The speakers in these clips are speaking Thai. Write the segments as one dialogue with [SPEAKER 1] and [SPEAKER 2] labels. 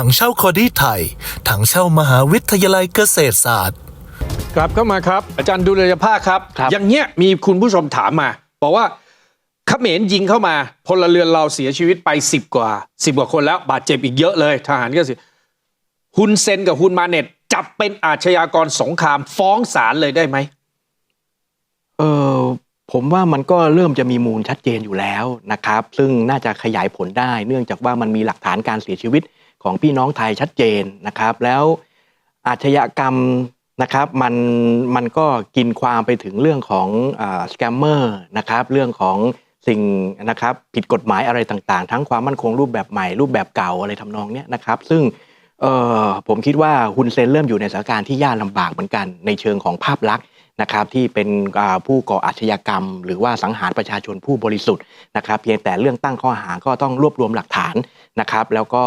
[SPEAKER 1] ถังเช่าคอดี้ไทย ถังเช่ามหาวิทยาลัยเกษตรศาสตร์
[SPEAKER 2] กลับเข้ามาครับ อาจารย์ดุลยภาคครับ
[SPEAKER 3] ครับ
[SPEAKER 2] อย่างเงี้ยมีคุณผู้ชมถามมา บอกว่าเขมรยิงเข้ามา พลเรือนเราเสียชีวิตไป10กว่า10กว่าคนแล้ว บาดเจ็บอีกเยอะเลย ทหารก็เสิฮุนเซนกับฮุนมาเน็ตจับเป็นอาชญากรสงครามฟ้องศาลเลยได้ไหม
[SPEAKER 3] เออผมว่ามันก็เริ่มจะมีมูลชัดเจนอยู่แล้วนะครับ ซึ่งน่าจะขยายผลได้ เนื่องจากว่ามันมีหลักฐานการเสียชีวิต ของพี่น้องไทยชัดเจนนะครับ แล้วอาชญากรรมนะครับมันมันก็กินความไปถึงเรื่องของสแกมเมอร์นะครับเรื่องของสิ่งนะครับผิดกฎหมายอะไรต่างๆ ทั้งความมั่นคงรูปแบบใหม่รูปแบบเก่าอะไรทำนองเนี้ยนะครับซึ่งผมคิดว่าฮุนเซนเริ่มอยู่ในสถานการณ์ที่ยากลำบากเหมือนกันในเชิงของภาพลักษณ์ นะครับที่เป็นอ่าผู้ก่ออาชญากรรม หรือว่าสังหารประชาชนผู้บริสุทธิ์นะครับเพียงแต่เรื่องตั้งข้อหาก็ต้องรวบรวมหลักฐานนะครับแล้วก็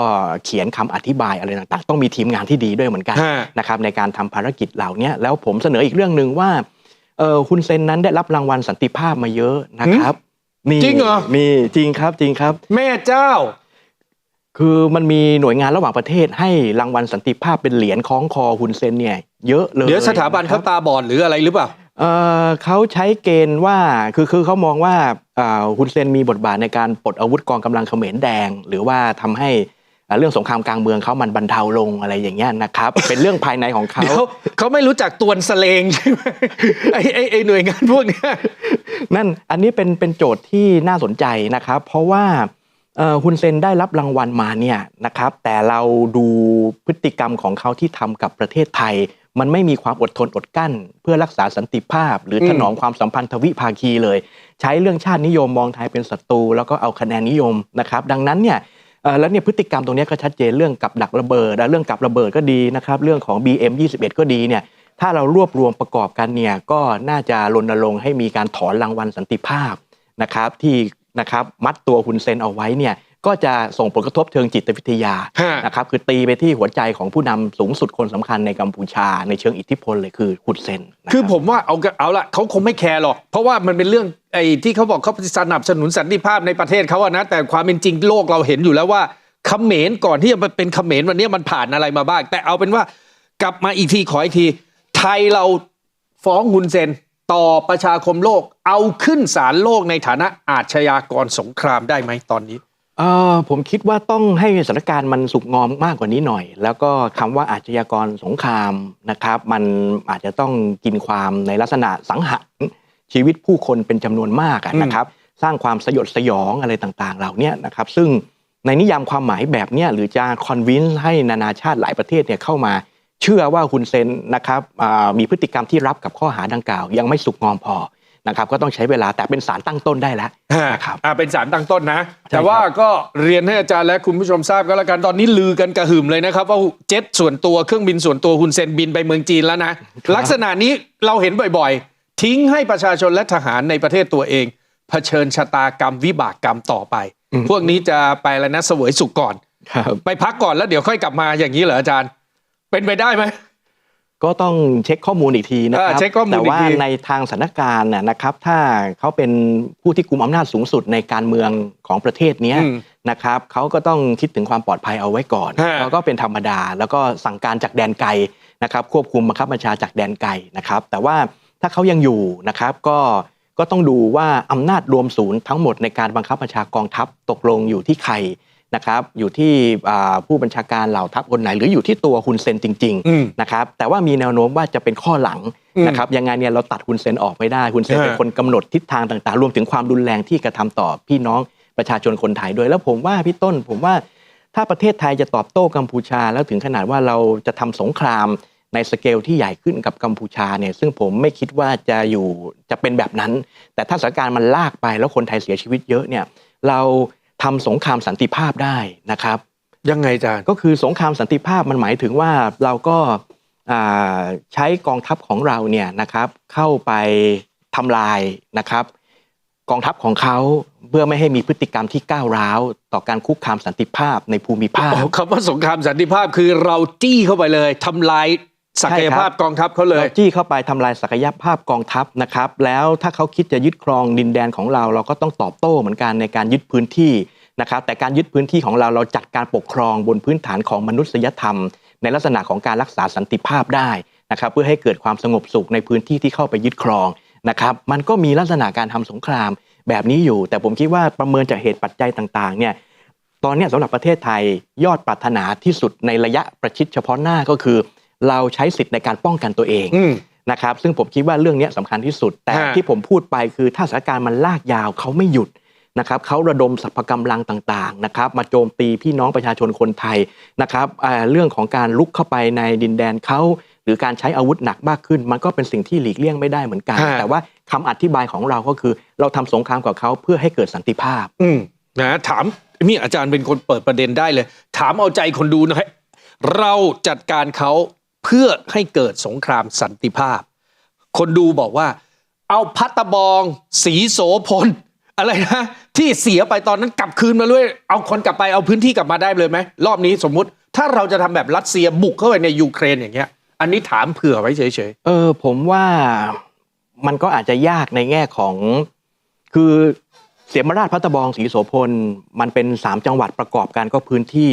[SPEAKER 3] เขียนคำอธิบายอะไรต่างๆ ต้องมีทีมงานที่ดีด้วยเหมือนกัน
[SPEAKER 2] ฮะ
[SPEAKER 3] นะครับในการทำภารกิจเหล่านี้แล้วผมเสนออีกเรื่องหนึ่งว่าเออคุณเซนนั้นได้รับรางวัลสันติภาพมาเยอะนะครับนี่
[SPEAKER 2] จริงเหรอ
[SPEAKER 3] มีจริงครับจริงครับ
[SPEAKER 2] แม่เจ้า
[SPEAKER 3] คือมันมีหน่วยงานระหว่างประเทศให้รางวัลสันติภาพเป็นเหรียญคล้องคอฮุนเซนเนี่ยเยอะเลย
[SPEAKER 2] เดี๋ยวสถาบัน
[SPEAKER 3] ครั
[SPEAKER 2] เขาตาบอดหรืออะไรหรือเปล่า
[SPEAKER 3] เอ่อเขาใช้เกณฑ์ว่าคือคือเขามองว่าอ่าฮุนเซนมีบทบาทในการปลดอาวุธกองกำลังเขมรแดง หรือว่าทำให้อ่าเรื่องสงครามกลางเมืองเขามันบรรเทาลงอะไรอย่างเงี้ยนะครับ เป็นเรื่องภายในของเขา
[SPEAKER 2] เดี๋ยวเขาไม่รู้จักตวนสเลงใช่ไหมไอ้ไอ้ไอ้หน่วยงานพวกเนี้ย
[SPEAKER 3] นั่นอันนี้เป็นเป็นโจทย์ที่น่าสนใจนะครับ เพราะว่าเอ่อ ฮุนเซนได้รับรางวัลมาเนี่ยนะครับแต่เราดูพฤติกรรมของเขาที่ทำกับประเทศไทย มันไม่มีความอดทนอดกั้น เพื่อรักษาสันติภาพ หรือถนอมความสัมพันธ์ทวิภาคีเลย ใช้เรื่องชาตินิยมมองไทยเป็นศัตรูแล้วก็เอาคะแนนนิยมนะครับดังนั้นเนี่ยแล้วเนี่ยพฤติกรรมตรงนี้ก็ชัดเจนเรื่องกับดักระเบิดเรื่องกับระเบิดก็ดีนะครับเรื่องของ BM 21 ก็ดีเนี่ยถ้าเรารวบรวมประกอบกันเนี่ยก็น่าจะรณรงค์ให้มีการถอนรางวัลสันติภาพนะครับที่ นะครับมัดตัวคุณเซนเอาไว้เนี่ยก็จะส่งผลกระทบเชิงจิตวิทยา
[SPEAKER 2] ฮะ
[SPEAKER 3] นะครับคือตีไปที่หัวใจของผู้นำสูงสุดคนสำคัญในกัมพูชา ในเชิงอิทธิพลเลยคือฮุนเซนนะรับ
[SPEAKER 2] คือผมว่าเอาก็เอาละเขาคงไม่แคร์หรอก เพราะว่ามันเป็นเรื่องไอ้ที่เขาบอกเขาสนับสนุนสันติภาพในประเทศเขาอะนะ แต่ความเป็นจริงโลกเราเห็นอยู่แล้วว่าเขมรก่อนที่จะมาเป็นเขมรวันนี้มันผ่านอะไรมาบ้าง แต่เอาเป็นว่ากลับมาอีกทีขออีกทีไทยเราฟ้องฮุนเซน ต่อประชาคมโลกเอาขึ้นศาลโลกในฐานะอาชญากรสงครามได้ไหมตอนนี้
[SPEAKER 3] เออผมคิดว่าต้องให้สถานการณ์มันสุกงอมมากกว่านี้หน่อย แล้วก็คำว่าอาชญากรสงครามนะครับ มันอาจจะต้องกินความในลักษณะสังหารชีวิตผู้คนเป็นจำนวนมากอะ
[SPEAKER 2] อืม
[SPEAKER 3] นะครับ สร้างความสยดสยองอะไรต่างๆ เหล่าเนี้ยนะครับ ซึ่งในนิยามความหมายแบบเนี้ยหรือจะคอนวินส์ให้นานาชาติหลายประเทศเนี่ยเข้ามา เชื่อว่าคุณเซนนะครับอ่ามีพฤติกรรมที่รับกับข้อหาดังกล่าว ยังไม่สุกงอมพอนะครับก็ต้องใช้เวลาแต่เป็นสารตั้งต้นได้แล้วนะครับ
[SPEAKER 2] อ่าเป็นสารตั้งต้นนะ
[SPEAKER 3] ใช่
[SPEAKER 2] แต่ว่าก็เรียนให้อาจารย์และคุณผู้ชมทราบก็แล้วกันตอนนี้ลือกันกระหึ่มเลยนะครับ ว่าเจ็ตส่วนตัวเครื่องบินส่วนตัวฮุนเซนบินไปเมืองจีนแล้วนะ ลักษณะนี้เราเห็นบ่อยๆ ทิ้งให้ประชาชนและทหารในประเทศตัวเอง เผชิญชะตากรรมวิบากกรรมต่อไป
[SPEAKER 3] อืม
[SPEAKER 2] พวกนี้จะไปแล้วนะเสวยสุขก่อน
[SPEAKER 3] ครับ
[SPEAKER 2] ไปพักก่อนแล้วเดี๋ยวค่อยกลับมาอย่างนี้เหรออาจารย์ เป็นไปได้ไหม
[SPEAKER 3] ก็ต้องเช็คข้อมูลอีกทีนะครั
[SPEAKER 2] เออเช็คข้อมูล
[SPEAKER 3] แต่ว่า
[SPEAKER 2] อีกที
[SPEAKER 3] ในทางสถานการณ์น่ะนะครับ ถ้าเขาเป็นผู้ที่กุมอำนาจสูงสุดในการเมืองของประเทศเนี้ย
[SPEAKER 2] อืม
[SPEAKER 3] นะครับเขาก็ต้องคิดถึงความปลอดภัยเอาไว้ก่อน
[SPEAKER 2] ฮะ
[SPEAKER 3] แล้วก็เป็นธรรมดา แล้วก็สั่งการจากแดนไกลนะครับ ควบคุมบังคับบัญชาจากแดนไกลนะครับ แต่ว่าถ้าเขายังอยู่นะครับก็ก็ต้องดูว่าอำนาจรวมศูนย์ทั้งหมดในการบังคับบัญชากองทัพตกลงอยู่ที่ใคร นะครับอยู่ที่อ่าผู้บัญชาการเหล่าทัพคนไหน หรืออยู่ที่ตัวคุณเซนจริงๆ
[SPEAKER 2] อืม
[SPEAKER 3] นะครับแต่ว่ามีแนวโน้มว่าจะเป็นข้อหลัง
[SPEAKER 2] อืม
[SPEAKER 3] นะครับยังไงเนี่ยเราตัดคุณเซนออกไม่ได้คุณเซน
[SPEAKER 2] ฮะ
[SPEAKER 3] เป็นคนกำหนดทิศทางต่างๆ รวมถึงความรุนแรงที่กระทำต่อพี่น้องประชาชนคนไทยด้วยแล้วผมว่าพี่ต้นผมว่าถ้าประเทศไทยจะตอบโต้กัมพูชา แล้วถึงขนาดว่าเราจะทำสงครามในสเกลที่ใหญ่ขึ้นกับกัมพูชาเนี่ยซึ่งผมไม่คิดว่าจะอยู่จะเป็นแบบนั้น แต่ถ้าสถานการณ์มันลากไปแล้วคนไทยเสียชีวิตเยอะเนี่ยเรา ทำสงครามสันติภาพได้นะครับ
[SPEAKER 2] ยังไงอาจารย์
[SPEAKER 3] ก็คือสงครามสันติภาพมันหมายถึงว่าเราก็อ่าใช้กองทัพของเราเนี่ยนะครับเข้าไปทำลายนะครับ กองทัพของเขาเพื่อไม่ให้มีพฤติกรรมที่ก้าวร้าว ต่อการคุกคามสันติภาพในภูมิภาค
[SPEAKER 2] อ๋อคำว่าสงครามสันติภาพคือเราจี้เข้าไปเลยทำลาย ศักยภาพกองทัพเขาเลย
[SPEAKER 3] เราจี้เข้าไปทำลายศักยภาพกองทัพนะครับ แล้วถ้าเขาคิดจะยึดครองดินแดนของเรา เราก็ต้องตอบโต้เหมือนกันในการยึดพื้นที่นะครับ แต่การยึดพื้นที่ของเราเราจัดการปกครองบนพื้นฐานของมนุษยธรรม ในลักษณะของการรักษาสันติภาพได้นะครับ เพื่อให้เกิดความสงบสุขในพื้นที่ที่เข้าไปยึดครองนะครับ มันก็มีลักษณะการทำสงครามแบบนี้อยู่ แต่ผมคิดว่าประเมินจากเหตุปัจจัยต่างๆ เนี่ยตอนเนี้ยสำหรับประเทศไทยยอดปรารถนาที่สุดในระยะประชิดเฉพาะหน้าก็คือ เราใช้สิทธิ์ในการป้องกันตัวเอง
[SPEAKER 2] อืม
[SPEAKER 3] นะครับซึ่งผมคิดว่าเรื่องเนี้ยสำคัญที่สุด แต่
[SPEAKER 2] ฮะ
[SPEAKER 3] ที่ผมพูดไปคือถ้าสถานการณ์มันลากยาวเขาไม่หยุดนะครับเขาระดมสรรพกำลังต่างๆนะครับมาโจมตีพี่น้องประชาชนคนไทยนะครับเอ่อเรื่องของการลุกเข้าไปในดินแดนเขาหรือการใช้อาวุธหนักมากขึ้น มันก็เป็นสิ่งที่หลีกเลี่ยงไม่ได้เหมือนกัน
[SPEAKER 2] ฮะ
[SPEAKER 3] แต่ว่าคำอธิบายของเราก็คือ เราทำสงครามกับเขาเพื่อให้เกิดสันติภาพ
[SPEAKER 2] อืมนะถามนี่อาจารย์เป็นคนเปิดประเด็นได้เลย ถามเอาใจคนดูหน่อยเราจัดการเขา เพื่อให้เกิดสงครามสันติภาพ คนดูบอกว่า เอาพัตตบอง สีโสพล อะไรนะ ที่เสียไปตอนนั้นกลับคืนมาเลยเอาคนกลับไปเอาพื้นที่กลับมาได้เลยไหม รอบนี้สมมุติ ถ้าเราจะทำแบบรัสเซียบุกเข้าไปในยูเครนอย่างเงี้ย อันนี้ถามเผื่อไว้เฉยๆ
[SPEAKER 3] เออ ผมว่ามันก็อาจจะยากในแง่ของ คือเสียมราชพัตตบองศรีโสพลมันเป็นสามจังหวัดประกอบกันก็พื้นที่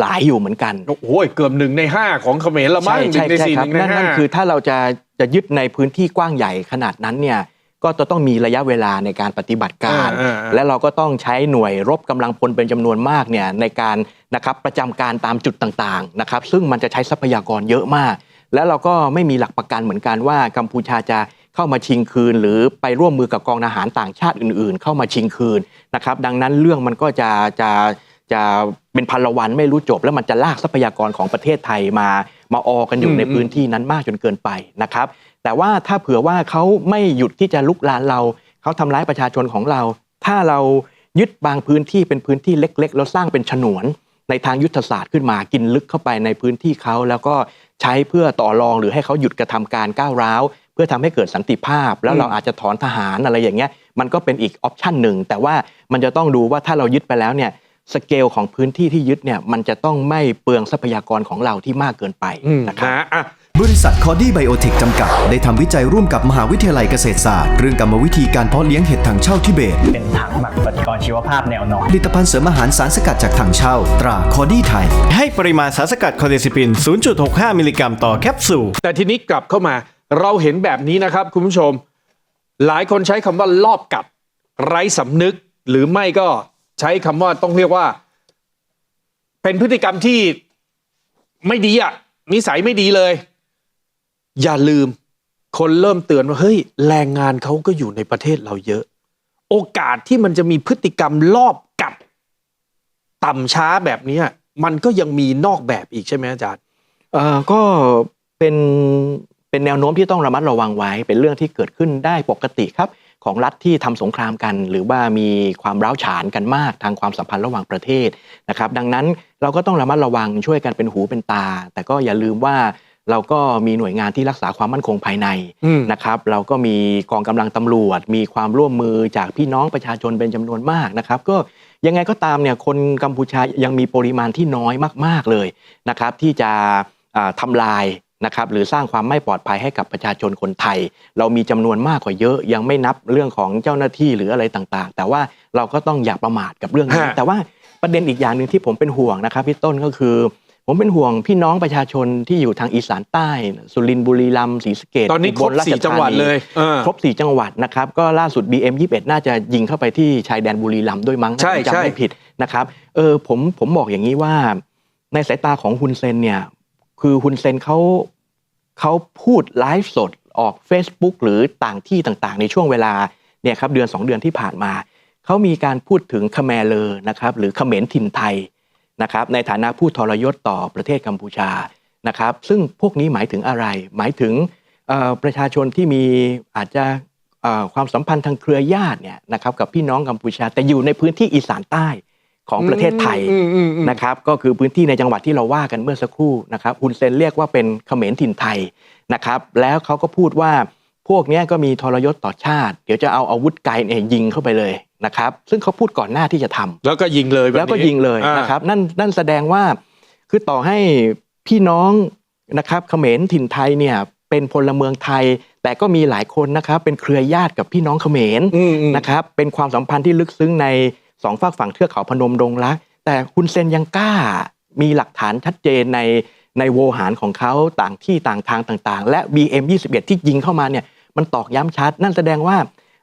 [SPEAKER 3] หลายอยู่เหมือนกัน
[SPEAKER 2] ๆโอ้ยเกือบหนึ่งในห้าของเขมรละมั้ง
[SPEAKER 3] ใช่
[SPEAKER 2] หนึ่
[SPEAKER 3] ใช่
[SPEAKER 2] งใน
[SPEAKER 3] ใช่
[SPEAKER 2] สี่
[SPEAKER 3] ค
[SPEAKER 2] ห
[SPEAKER 3] รับ
[SPEAKER 2] นึ่งใน
[SPEAKER 3] นั่น
[SPEAKER 2] ห้า
[SPEAKER 3] นั่นคือถ้าเราจะจะยึดในพื้นที่กว้างใหญ่ขนาดนั้นเนี่ยก็จะต้องมีระยะเวลาในการปฏิบัติการ
[SPEAKER 2] อ่าอ่าอ่า
[SPEAKER 3] และเราก็ต้องใช้หน่วยรบกำลังพลเป็นจำนวนมากเนี่ยในการนะครับประจำการตามจุดต่างๆนะครับซึ่งมันจะใช้ทรัพยากรเยอะมาก แล้วเราก็ไม่มีหลักประกันเหมือนกันว่ากัมพูชาจะเข้ามาชิงคืน หรือไปร่วมมือกับกองทหารต่างชาติอื่น ๆ เข้ามาชิงคืนนะครับดังนั้นเรื่องมันก็จะจะ จะเป็นพันละวันไม่รู้จบ แล้วมันจะลากทรัพยากรของประเทศไทยมามาออกันอยู่
[SPEAKER 2] อืม
[SPEAKER 3] ในพื้นที่นั้นมากจนเกินไปนะครับ แต่ว่าถ้าเผื่อว่าเขาไม่หยุดที่จะลุกลานเราเขาทำร้ายประชาชนของเรา ถ้าเรายึดบางพื้นที่เป็นพื้นที่เล็ก ๆ แล้วสร้างเป็นฉนวนในทางยุทธศาสตร์ขึ้นมากินลึกเข้าไปในพื้นที่เขาแล้วก็ใช้เพื่อต่อรองหรือให้เขาหยุดกระทำการก้าวร้าว เพื่อทำให้เกิดสันติภาพ แล้วเราอาจจะถอนทหารอะไรอย่างเงี้ยมันก็เป็นอีกออปชันหนึ่งแต่ว่ามันจะต้องดูว่าถ้าเรายึดไปแล้วเนี่ย สเกลของพื้นที่ที่ยึดเนี่ยมันจะต้องไม่เปลืองทรัพยากรของเราที่มากเกินไป
[SPEAKER 2] อืม
[SPEAKER 3] นะครับ
[SPEAKER 2] นะอะ
[SPEAKER 4] บริษัทคอดี้ไบโอเทคจำกัด ได้ทำวิจัยร่วมกับมหาวิทยาลัยเกษตรศาสตร์ เรื่องกรรมวิธีการเพาะเลี้ยงเห็ดถังเช่าทิเบต
[SPEAKER 5] เป็นถังหมักปฏิกรณ์ชีวภาพแนวนอน
[SPEAKER 4] ผลิตภัณฑ์เสริมอาหารสารสกัดจากถังเช่า ตราคอดี้ไทย
[SPEAKER 6] ให้ปริมาณสารสกัดคอเดซิปิน 0.65 มิลลิกรัมต่อแคปซูล
[SPEAKER 2] แต่ทีนี้กลับเข้ามาเราเห็นแบบนี้นะครับคุณผู้ชม หลายคนใช้คำว่าลอบกัด ไร้สำนึกหรือไม่ก็ ใช้คำว่าต้องเรียกว่า เป็นพฤติกรรมที่ไม่ดีอะนิสัยไม่ดีเลย อย่าลืม คนเริ่มเตือนว่าเฮ้ยแรงงานเขาก็อยู่ในประเทศเราเยอะ โอกาสที่มันจะมีพฤติกรรมลอบกัด ต่ำช้าแบบนี้มันก็ยังมีนอกแบบอีกใช่ไหมอาจารย์
[SPEAKER 3] เอ่อก็เป็นเป็นแนวโน้มที่ต้องระมัดระวังไว้ เป็นเรื่องที่เกิดขึ้นได้ปกติครับ ของรัฐที่ทำสงครามกัน หรือว่ามีความร้าวฉานกันมากทางความสัมพันธ์ระหว่างประเทศนะครับ ดังนั้นเราก็ต้องระมัดระวังช่วยกันเป็นหูเป็นตา แต่ก็อย่าลืมว่าเราก็มีหน่วยงานที่รักษาความมั่นคงภายใน
[SPEAKER 2] อืม
[SPEAKER 3] นะครับ เราก็มีกองกำลังตำรวจ มีความร่วมมือจากพี่น้องประชาชนเป็นจำนวนมากนะครับ ก็ยังไงก็ตามเนี่ยคนกัมพูชายังมีปริมาณที่น้อยมาก ๆเลยนะครับ ที่จะอ่าทำลาย นะครับหรือสร้างความไม่ปลอดภัยให้กับประชาชนคนไทย เรามีจำนวนมากกว่าเยอะ ยังไม่นับเรื่องของเจ้าหน้าที่หรืออะไรต่างๆ แต่ว่าเราก็ต้องอย่าประมาทกับเรื่องนี้
[SPEAKER 2] ฮะ
[SPEAKER 3] แต่ว่าประเด็นอีกอย่างหนึ่งที่ผมเป็นห่วงนะครับพี่ต้นก็คือ ผมเป็นห่วงพี่น้องประชาชนที่อยู่ทางอีสานใต้ สุรินทร์บุรีรัมย์ศรีสะเกษ
[SPEAKER 2] ตอนนี้ครบ
[SPEAKER 3] อุาช
[SPEAKER 2] สี่จังหวัด
[SPEAKER 3] ธานี
[SPEAKER 2] เลยเออ
[SPEAKER 3] ครบ4จังหวัดนะครับก็ล่าสุด BM 21 น่าจะยิงเข้าไปที่ชายแดนบุรีรัมย์ด้วยมั้ง
[SPEAKER 2] ใช่
[SPEAKER 3] ถ้าผม
[SPEAKER 2] ใช่
[SPEAKER 3] จำไม่ผิดนะครับเออผมผมบอกอย่างนี้ว่าในสายตาของฮุนเซนเนี่ย คือฮุนเซนเขาเขาพูดไลฟ์สดออก Facebook หรือต่างที่ต่างๆ ในช่วงเวลาเนี่ยครับเดือน 2 เดือนที่ผ่านมา เขามีการพูดถึงคแมเลอร์นะครับหรือเขมรถิ่นไทยนะครับในฐานะผู้ทรยศต่อประเทศกัมพูชานะครับซึ่งพวกนี้หมายถึงอะไร หมายถึงประชาชนที่มีอาจจะความสัมพันธ์ทางเครือญาติเนี่ยนะครับกับพี่น้องกัมพูชา แต่อยู่ในพื้นที่อีสานใต้ ของประเทศไทย
[SPEAKER 2] อืมอืมอืม
[SPEAKER 3] นะครับก็คือพื้นที่ในจังหวัดที่เราว่ากันเมื่อสักครู่นะครับฮุนเซนเรียกว่าเป็นเขมรถิ่นไทยนะครับแล้วเขาก็พูดว่าพวกเนี้ยก็มีทรยศต่อชาติ เดี๋ยวจะเอาอาวุธไกลเนี่ยยิงเข้าไปเลยนะครับซึ่งเขาพูดก่อนหน้าที่จะทำ
[SPEAKER 2] แล้วก็ยิงเลยบบนี้
[SPEAKER 3] แล้วก็ยิงเลย
[SPEAKER 2] อ่า
[SPEAKER 3] นะครับนั่นนั่นแสดงว่าคือต่อให้พี่น้องนะครับเขมรถิ่นไทยเนี่ยเป็นพลเมืองไทย แต่ก็มีหลายคนนะครับเป็นเครือญาติกับพี่น้องเขมร
[SPEAKER 2] อืมอืม
[SPEAKER 3] นะครับเป็นความสัมพันธ์ที่ลึกซึ้งใน สองฝากฝั่งเทือกเขาพนมดงรัก แต่คุณเซนยังกล้ามีหลักฐานชัดเจนในในโวหารของเขาต่างที่ต่างทางต่าง ๆ และ BM21 ที่ยิงเข้ามาเนี่ยมันตอกย้ำชัด นั่นแสดงว่า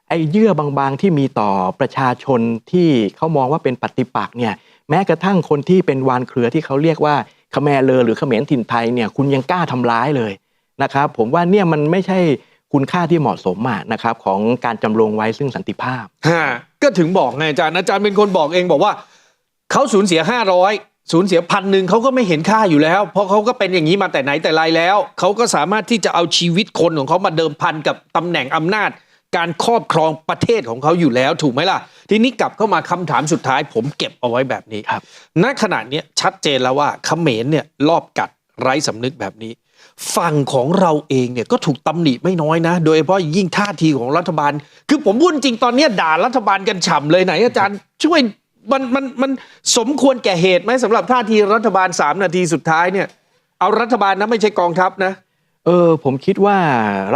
[SPEAKER 3] ไอ้เยื่อบางๆที่มีต่อประชาชนที่เขามองว่าเป็นปฏิปักษ์เนี่ยแม้กระทั่งคนที่เป็นวานเครือที่เขาเรียกว่าขแมเลอหรือเขมรถิ่นไทยเนี่ยคุณยังกล้าทำร้ายเลยนะครับผมว่าเนี่ยมันไม่ใช่คุณค่าที่เหมาะสมอะนะครับของการจำลองไว้ซึ่งสันติภาพ
[SPEAKER 2] ก็ถึงบอกไงอาจารย์อาจารย์เป็นคนบอกเองบอกว่าเขาสูญเสีย500สูญเสียพันหนึ่งเขาก็ไม่เห็นค่าอยู่แล้ว เพราะเขาก็เป็นอย่างนี้มาแต่ไหนแต่ไรแล้ว เขาก็สามารถที่จะเอาชีวิตคนของเขามาเดิมพันกับตำแหน่งอำนาจ การครอบครองประเทศของเขาอยู่แล้วถูกไหมล่ะ ทีนี้กลับเข้ามาคำถามสุดท้าย ผมเก็บเอาไว้แบบนี้
[SPEAKER 3] ครับ
[SPEAKER 2] ณขณะนี้ชัดเจนแล้วว่าเขมรเนี่ยรอบกัดไร้สำนึกแบบนี้ ฝั่งของเราเองเนี่ยก็ถูกตำหนิไม่น้อยนะ โดยเฉพาะยิ่งท่าทีของรัฐบาล คือผมพูดจริงตอนนี้ด่ารัฐบาลกันฉ่ำเลยไหนอาจารย์ช่วยมันมันมันสมควรแก่เหตุไหมสำหรับท่าทีรัฐบาล 3 นาทีสุดท้ายเนี่ย เอารัฐบาลนะไม่ใช่กองทัพนะ
[SPEAKER 3] เออผมคิดว่า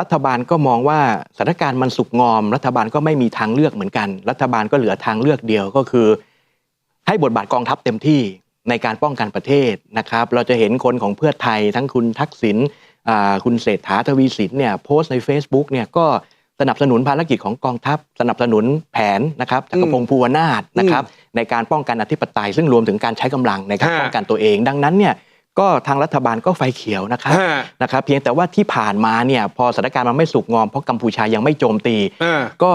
[SPEAKER 3] รัฐบาลก็มองว่าสถานการณ์มันสุกงอม รัฐบาลก็ไม่มีทางเลือกเหมือนกัน รัฐบาลก็เหลือทางเลือกเดียวก็คือ ให้บทบาทกองทัพเต็มที่ ในการป้องกันประเทศนะครับ เราจะเห็นคนของเพื่อไทยทั้งคุณทักษิณอ่าคุณเศรษฐาทวีสินเนี่ยโพสต์ใน Facebook เนี่ยก็สนับสนุนภารกิจของกองทัพ สนับสนุนแผนนะครับจักรพงศ์ภูวนาถนะครับในการป้องกันอธิปไตย ซึ่งรวมถึงการใช้กำลังในการ
[SPEAKER 2] ฮะ
[SPEAKER 3] ป้องกันตัวเอง ดังนั้นเนี่ยก็ทางรัฐบาลก็ไฟเขียวนะครับ
[SPEAKER 2] ฮะ
[SPEAKER 3] นะครับ เพียงแต่ว่าที่ผ่านมาเนี่ยพอสถานการณ์มันไม่สุกงอมเพราะกัมพูชายังไม่โจมตี
[SPEAKER 2] อ่า
[SPEAKER 3] ก็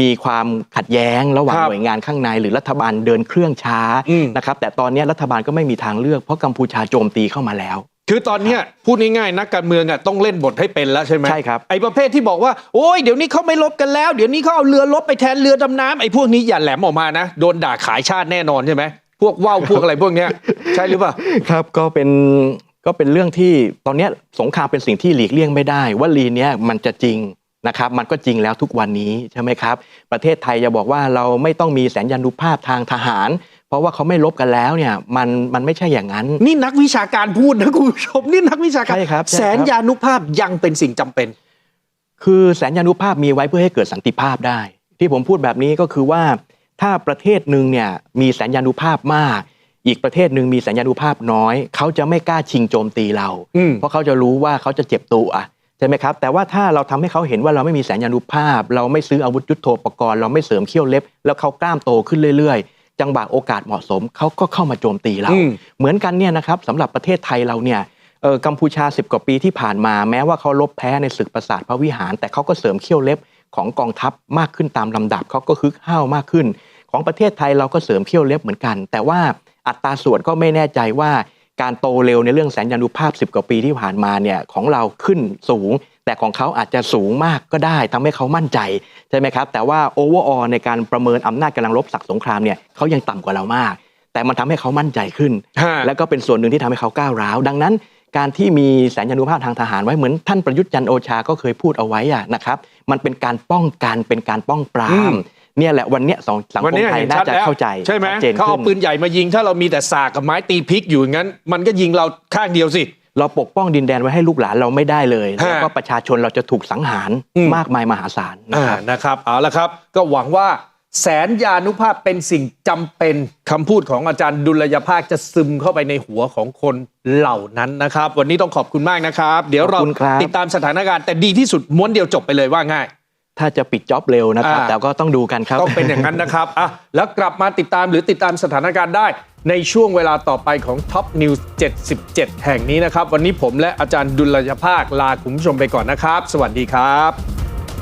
[SPEAKER 3] มีความขัดแย้งระหว่าง
[SPEAKER 2] ครับ
[SPEAKER 3] หน่วยงานข้างในหรือรัฐบาลเดินเครื่องช้า
[SPEAKER 2] อืม
[SPEAKER 3] นะครับแต่ตอนนี้รัฐบาลก็ไม่มีทางเลือกเพราะกัมพูชาโจมตีเข้ามาแล้ว
[SPEAKER 2] คือตอนเนี้ยพูดง่ายๆนักการเมืองอะต้องเล่นบทให้เป็นแล้วใช่ไหม
[SPEAKER 3] ใช่ครับ
[SPEAKER 2] ไอ้ประเภทที่บอกว่าโอ้ยเดี๋ยวนี้เขาไม่ลบกันแล้ว เดี๋ยวนี้เขาเอาเรือลบไปแทนเรือดำน้ำไอ้พวกนี้อย่าแหลมออกมานะโดนด่าขายชาติแน่นอนใช่ไหมพวกว่าวพวกอะไรพวกเนี้ยใช่หรือเปล่า
[SPEAKER 3] ครับก็เป็นก็เป็นเรื่องที่ตอนเนี้ยสงครามเป็นสิ่งที่หลีกเลี่ยงไม่ได้ว่าลีเนี้ยมันจะจริง นะครับมันก็จริงแล้วทุกวันนี้ใช่ไหมครับ ประเทศไทยจะบอกว่าเราไม่ต้องมีแสนยานุภาพทางทหาร เพราะว่าเขาไม่ลบกันแล้วเนี่ยมันมันไม่ใช่อย่างนั้น
[SPEAKER 2] นี่นักวิชาการพูดนะคุณผู้ชมนี่นักวิชาการ
[SPEAKER 3] ใช่ครับใช่ครับ
[SPEAKER 2] แสนยานุภาพยังเป็นสิ่งจำเป็น
[SPEAKER 3] คือแสนยานุภาพมีไว้เพื่อให้เกิดสันติภาพได้ ที่ผมพูดแบบนี้ก็คือว่า ถ้าประเทศหนึ่งเนี่ยมีแสนยานุภาพมาก อีกประเทศหนึ่งมีแสนยานุภาพน้อย เขาจะไม่กล้าชิงโจมตีเรา
[SPEAKER 2] อืม
[SPEAKER 3] เพราะเขาจะรู้ว่าเขาจะเจ็บตัว ใช่ไหมครับแต่ว่าถ้าเราทำให้เขาเห็นว่าเราไม่มีแสนยานุภาพ เราไม่ซื้ออาวุธยุทโธปกรณ์เราไม่เสริมเขี้ยวเล็บ แล้วเขากล้ามโตขึ้นเรื่อยๆ จังหวะโอกาสเหมาะสมเขาก็เข้ามาโจมตีเรา
[SPEAKER 2] อืม
[SPEAKER 3] เหมือนกันเนี่ยนะครับสำหรับประเทศไทยเราเนี่ยเออกัมพูชา 10 กว่าปีที่ผ่านมาแม้ว่าเขาลบแพ้ในศึกประสาทพระวิหาร แต่เขาก็เสริมเขี้ยวเล็บของกองทัพมากขึ้นตามลำดับเขาก็ฮึกห้าวมากขึ้น ของประเทศไทยเราก็เสริมเขี้ยวเล็บเหมือนกัน แต่ว่าอัตราส่วนก็ไม่แน่ใจว่า การโตเร็วในเรื่องแสนยานุภาพ 10 กว่าปีที่ผ่านมาเนี่ยของเราขึ้นสูง แต่ของเขาอาจจะสูงมากก็ได้ทำให้เขามั่นใจใช่ไหมครับ แต่ว่าโอเวอร์ออในการประเมินอำนาจกำลังรบศักดิ์สงครามเนี่ยเขายังต่ำกว่าเรามาก แต่มันทำให้เขามั่นใจขึ้น
[SPEAKER 2] ฮะ
[SPEAKER 3] แล้วก็เป็นส่วนหนึ่งที่ทำให้เขาก้าวร้าว ดังนั้น การที่มีแสนยานุภาพทางทหารไว้เหมือนท่านประยุทธ์จันทร์โอชาก็เคยพูดเอาไว้อะนะครับ มันเป็นการป้องกันเป็นการป้องปรา
[SPEAKER 2] อื
[SPEAKER 3] ม
[SPEAKER 2] ม
[SPEAKER 3] เนี่ยแหละวันเนี้ยสองสัง
[SPEAKER 2] วัน
[SPEAKER 3] คม
[SPEAKER 2] นี้
[SPEAKER 3] ไทย
[SPEAKER 2] เห็น
[SPEAKER 3] น่า
[SPEAKER 2] ชัด
[SPEAKER 3] จะ
[SPEAKER 2] แล้ว
[SPEAKER 3] เข้าใจ
[SPEAKER 2] ใช่ไหม
[SPEAKER 3] ชัดเจน
[SPEAKER 2] เขาเอา
[SPEAKER 3] ขึ้น
[SPEAKER 2] ปืนใหญ่มายิง ถ้าเรามีแต่สากกับไม้ตีพริกอยู่อย่างนั้น มันก็ยิงเราข้างเดียวสิ
[SPEAKER 3] เราปกป้องดินแดนไว้ให้ลูกหลานเราไม่ได้เลย
[SPEAKER 2] ฮะ
[SPEAKER 3] แล้วก็ประชาชนเราจะถูกสังหาร
[SPEAKER 2] อืม
[SPEAKER 3] มากมายมหาศาลนะ
[SPEAKER 2] อ่า
[SPEAKER 3] ครับ
[SPEAKER 2] นะครับเอาละครับ ก็หวังว่าแสนยานุภาพเป็นสิ่งจำเป็นคำพูดของอาจารย์ดุลยภาคจะซึมเข้าไปในหัวของคนเหล่านั้นนะครับ วันนี้ต้องขอบคุณมากนะครับ เดี๋ยวเรา
[SPEAKER 3] ขอบคุณครับ
[SPEAKER 2] ติดตามสถานการณ์แต่ดีที่สุดม้วนเดียวจบไปเลยว่าง่าย
[SPEAKER 3] ถ้าจะปิดจ็อบเร็วนะครับ
[SPEAKER 2] อ่า
[SPEAKER 3] แต่ก็ต้องดูกันครับ
[SPEAKER 2] ต้องเป็นอย่างนั้นนะครับอะแล้วกลับมาติดตามหรือติดตามสถานการณ์ได้ ในช่วงเวลาต่อไปของ Top News 77 แห่งนี้นะครับ วันนี้ผมและอาจารย์ดุลยภาคลาคุณผู้ชมไปก่อนนะครับ สวัสดีครับ